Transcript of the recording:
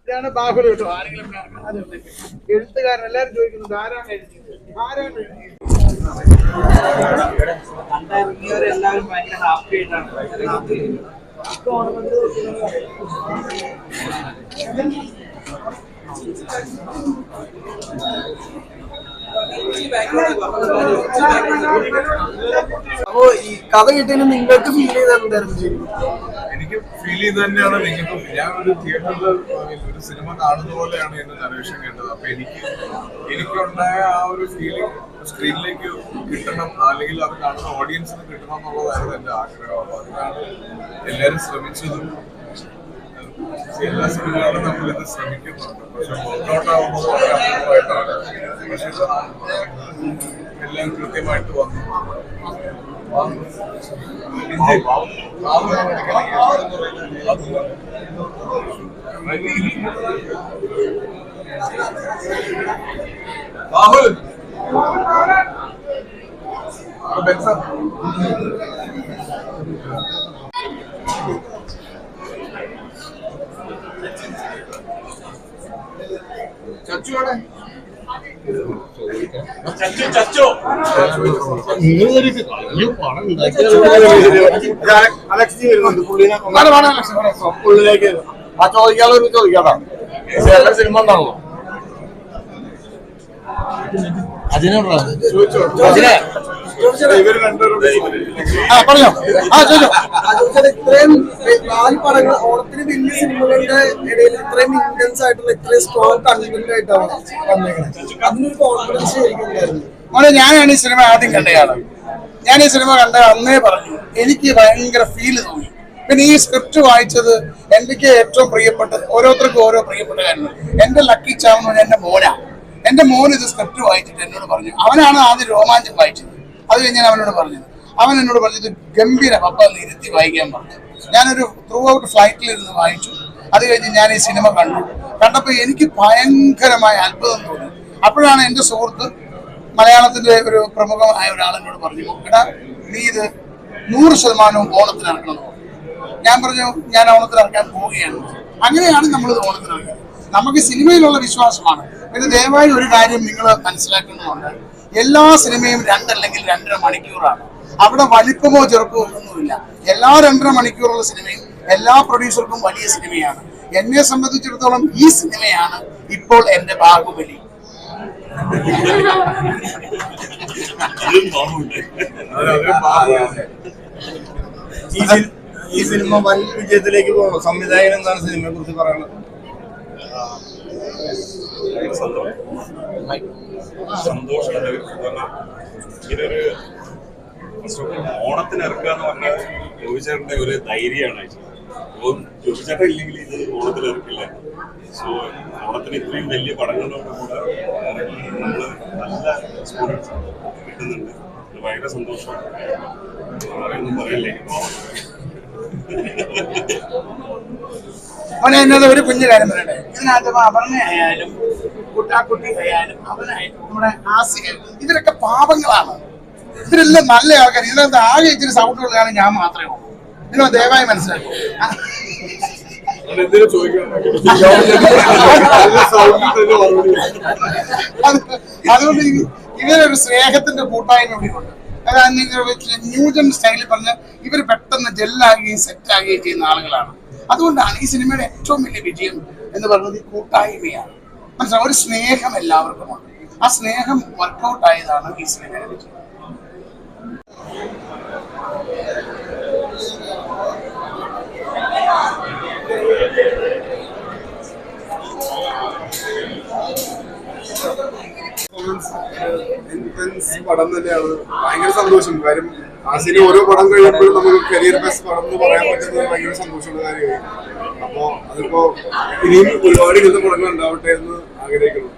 ഇതാണ് ബാഹുല കേട്ടോ. ആരെങ്കിലും എഴുത്തുകാരൻ എല്ലാരും ചോദിക്കുന്നുണ്ട് ആരാണ് എഴുതിയത്? ആരാണ് എഴുതിയത്? കണ്ടിറങ്ങിയവരെല്ലാവരും ഭയങ്കര ഹാപ്പി ആയിട്ടാണ് അപ്പോ ഈ കഥ നിങ്ങൾക്ക് ഫീൽ ചെയ്ത് എനിക്ക് ഫീൽ ചെയ്ത് തന്നെയാണ്. എനിക്കിപ്പോ ഞാൻ ഒരു തിയേറ്ററിൽ ഒരു സിനിമ കാണുന്ന പോലെയാണ് എന്റെ നരേഷൻ കേട്ടത്. അപ്പൊ എനിക്ക് എനിക്കുണ്ടായ ആ ഒരു ഫീലിംഗ് സ്ക്രീനിലേക്ക് കിട്ടണം അല്ലെങ്കിൽ അത് കാണുന്ന ഓഡിയൻസിന് കിട്ടണം എന്നുള്ളതായിരുന്നു എന്റെ ആഗ്രഹം. അപ്പൊ അതിനാണ് എല്ലാവരും ശ്രമിച്ചതും എല്ലാ സിനിമകളും നമ്മളിത് ശ്രമിക്കുന്നുണ്ട്. പക്ഷെ വർക്കൗട്ട് ആവുന്നത് വളരെ അപൂർവമായിട്ടാണ് എല്ലാം കൃത്യമായിട്ട് വന്നു രാഹുൽ ബെൻസ ചച്ചുവാടെ പുള്ളിലേക്ക് ആ ചോദിക്കാതാ സിനിമ ഉണ്ടാവുമോ രണ്ടുപേരും ആ പറഞ്ഞോ. ആ ചോദിച്ചോ. അതുപോലെ ഇത്രയും നാല് പടങ്ങൾ ഓണത്തിന് വലിയ സിനിമകളുടെ ഇടയിൽ ഇത്രയും ഇന്റൻസ് ആയിട്ടുള്ള ഇത്രയും സ്ട്രോങ് കണ്ടന്റ് ആയിട്ടാണ് വന്നേക്കുന്നത് അതിനൊരു കോൺഫിഡൻസ് ശരിക്കും ഞാനാണ് ഈ സിനിമ ആദ്യം കണ്ടയാൾ ഞാൻ ഈ സിനിമ കണ്ട അന്നേ പറഞ്ഞു. എനിക്ക് ഭയങ്കര ഫീൽ തോന്നി. പിന്നെ ഈ സ്ക്രിപ്റ്റ് വായിച്ചത് എനിക്ക് ഏറ്റവും പ്രിയപ്പെട്ട ഓരോരുത്തർക്കും ഓരോ പ്രിയപ്പെട്ട കാര്യങ്ങൾ. എന്റെ ലക്കി ചാവുന്ന എന്റെ മോനാ. എന്റെ മോൻ ഇത് സ്ക്രിപ്റ്റ് വായിച്ചിട്ട് എന്നോട് പറഞ്ഞു. അവനാണ് ആദ്യം രോമാഞ്ചം വായിച്ചത്. അത് കഴിഞ്ഞ് ഞാൻ അവനോട് പറഞ്ഞത് അവൻ എന്നോട് പറഞ്ഞത് ഗംഭീര. ഒന്ന് ഇരുത്തി വായിക്കാൻ പറഞ്ഞു. ഞാനൊരു ത്രൂ ഔട്ട് ഫ്ലൈറ്റിൽ ഇരുന്ന് വായിച്ചു. അത് കഴിഞ്ഞ് ഞാൻ ഈ സിനിമ കണ്ടു. കണ്ടപ്പോൾ എനിക്ക് ഭയങ്കരമായ അത്ഭുതം തോന്നി. അപ്പോഴാണ് എന്റെ സുഹൃത്ത് മലയാളത്തിന്റെ ഒരു പ്രമുഖമായ ഒരാൾ എന്നോട് പറഞ്ഞു എടാ നീ ഇത് നൂറ് ശതമാനവും ഓണത്തിന് ഇറക്കണം ഞാൻ പറഞ്ഞു ഞാൻ ഓണത്തിന് ഇറക്കാൻ പോവുകയാണ്. അങ്ങനെയാണ് നമ്മൾ ഇത് ഓണത്തിന് ഇറക്കുന്നത് നമുക്ക് സിനിമയിലുള്ള വിശ്വാസമാണ്. പിന്നെ ദയവായി ഒരു കാര്യം നിങ്ങൾ മനസ്സിലാക്കുന്നുണ്ട് എല്ലാ സിനിമയും രണ്ടല്ലെങ്കിൽ രണ്ടര മണിക്കൂറാണ്. അവിടെ വലിപ്പമോ ചെറുപ്പമോ ഒന്നുമില്ല. എല്ലാ രണ്ടര മണിക്കൂറുള്ള സിനിമയും എല്ലാ പ്രൊഡ്യൂസർക്കും വലിയ സിനിമയാണ്. എന്നെ സംബന്ധിച്ചിടത്തോളം ഈ സിനിമയാണ് ഇപ്പോൾ എന്റെ ബാഹുബലി. ഈ സിനിമ വലിയ വിജയത്തിലേക്ക് പോകണം സംവിധായകൻ എന്താണ് സിനിമയെ കുറിച്ച് പറയുന്നത് സന്തോഷമുണ്ട് കാരണം ഓണത്തിന് ഇറക്കുക എന്ന് പറഞ്ഞാൽ ജോബിച്ചേട്ടന്റെ ഒരു ധൈര്യമാണ് ജോബിച്ചേട്ടൻ ഇല്ലെങ്കിൽ ഇത് ഓണത്തിന് ഇറക്കില്ല. സോ ഓണത്തിന് ഇത്രയും വലിയ പടങ്ങളോട് കൂടെ നമ്മൾ നല്ല സ്റ്റുഡൻസ് കിട്ടുന്നുണ്ട്. ഭയങ്കര സന്തോഷമാണ് ആരെയൊന്നും പറയല്ലേ? അവനെ എന്നത് ഒരു കുഞ്ഞു കാര്യം പറയട്ടെ. ഇതിനകത്ത് അപർണയായാലും കുട്ടാക്കുട്ടി ആയാലും അവനായാലും നമ്മുടെ ആസിക ഇവരൊക്കെ പാപങ്ങളാണ് ഇവരെല്ലാം നല്ല ആൾക്കാർ. ഇതിനകത്ത് ആകെ ഇച്ചിരി സൗണ്ടുള്ളതാണ് ഞാൻ മാത്രമേ ഉള്ളൂ. നിങ്ങൾ ദയവായി മനസ്സിലാക്കും. അതുകൊണ്ട് ഇവരൊരു സ്നേഹത്തിന്റെ കൂട്ടായ്മ ഇവിടെയുണ്ട് അതായത് ന്യൂജൻ സ്റ്റൈലിൽ പറഞ്ഞ ഇവർ പെട്ടെന്ന് ജെല്ലാകുകയും സെറ്റാകുകയും ചെയ്യുന്ന ആളുകളാണ്. അതുകൊണ്ടാണ് ഈ സിനിമയുടെ ഏറ്റവും വലിയ വിജയം എന്ന് പറയുന്നത് ഈ കൂട്ടായ്മയാണ്. മനസ്സിലാവും ഒരു സ്നേഹം എല്ലാവർക്കും ഉണ്ട് ആ സ്നേഹം വർക്കൗട്ട് ആയതാണ് ഈ സിനിമയുടെ വിജയം. ഏഹ്, പടം തന്നെയാണ്. ഭയങ്കര സന്തോഷം. കാര്യം ആസിന് ഓരോ പടം കഴിയുമ്പോഴും നമുക്ക് കരിയർ ബെസ്റ്റ് പടം എന്ന് പറയാൻ പറ്റുന്നത് ഭയങ്കര സന്തോഷമുള്ള കാര്യമാണ്. അപ്പോ അതിപ്പോ ഇനിയും ഒരുപാട് ഇങ്ങനത്തെ പടങ്ങൾ ഉണ്ടാവട്ടെ എന്ന് ആഗ്രഹിക്കുന്നു.